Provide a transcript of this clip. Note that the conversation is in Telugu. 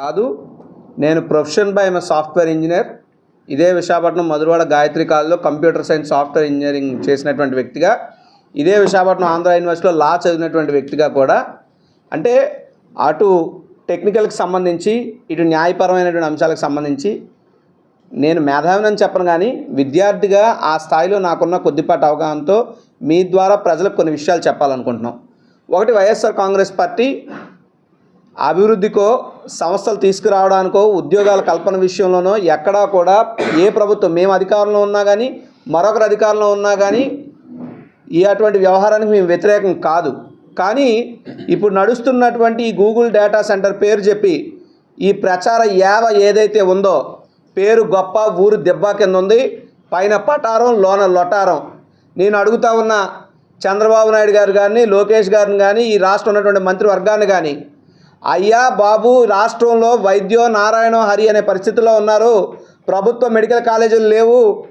కాదు. నేను profession by M software engineer. ఇదే విశాఖపట్నం మధురవాడ గాయత్రి కాలంలో కంప్యూటర్ సైన్స్ సాఫ్ట్వేర్ ఇంజనీరింగ్ చేసినటువంటి వ్యక్తిగా. ఇదే విశాఖపట్నం ఆంధ్ర యూనివర్సిటీలో లా చదివినటువంటి వ్యక్తిగా కూడా. అంటే అటు టెక్నికల్కి సంబంధించి ఇటు న్యాయపరమైనటువంటి అంశాలకు సంబంధించి నేను మేధావినని చెప్పను కానీ విద్యార్థిగా ఆ స్థాయిలో నాకున్న కొద్దిపాటి అవగాహనతో మీ ద్వారా ప్రజలకు కొన్ని విషయాలు చెప్పాలనుకుంటున్నాం. ఒకటి వైఎస్ఆర్ కాంగ్రెస్ పార్టీ అభివృద్ధికో సంస్థలు తీసుకురావడానికో ఉద్యోగాల కల్పన విషయంలోనో ఎక్కడా కూడా ఏ ప్రభుత్వం మేము అధికారంలో ఉన్నా కానీ మరొకరు అధికారంలో ఉన్నా కానీ ఈ అటువంటి వ్యవహారానికి మేము వ్యతిరేకం కాదు. కానీ ఇప్పుడు నడుస్తున్నటువంటి ఈ గూగుల్ డేటా సెంటర్ పేరు చెప్పి ఈ ప్రచార యావ ఏదైతే ఉందో పేరు గొప్ప ఊరు దెబ్బ కింద ఉంది. పైన పటారం లోన లొటారం. నేను అడుగుతా ఉన్న చంద్రబాబు నాయుడు గారు కానీ లోకేష్ గారిని కానీ ఈ రాష్ట్రం ఉన్నటువంటి మంత్రివర్గాన్ని కానీ అయ్యా బాబు రాష్ట్రంలో వైద్యో నారాయణ హరి అనే పరిస్థితిలో ఉన్నారు. ప్రభుత్వ మెడికల్ కాలేజీలు లేవు.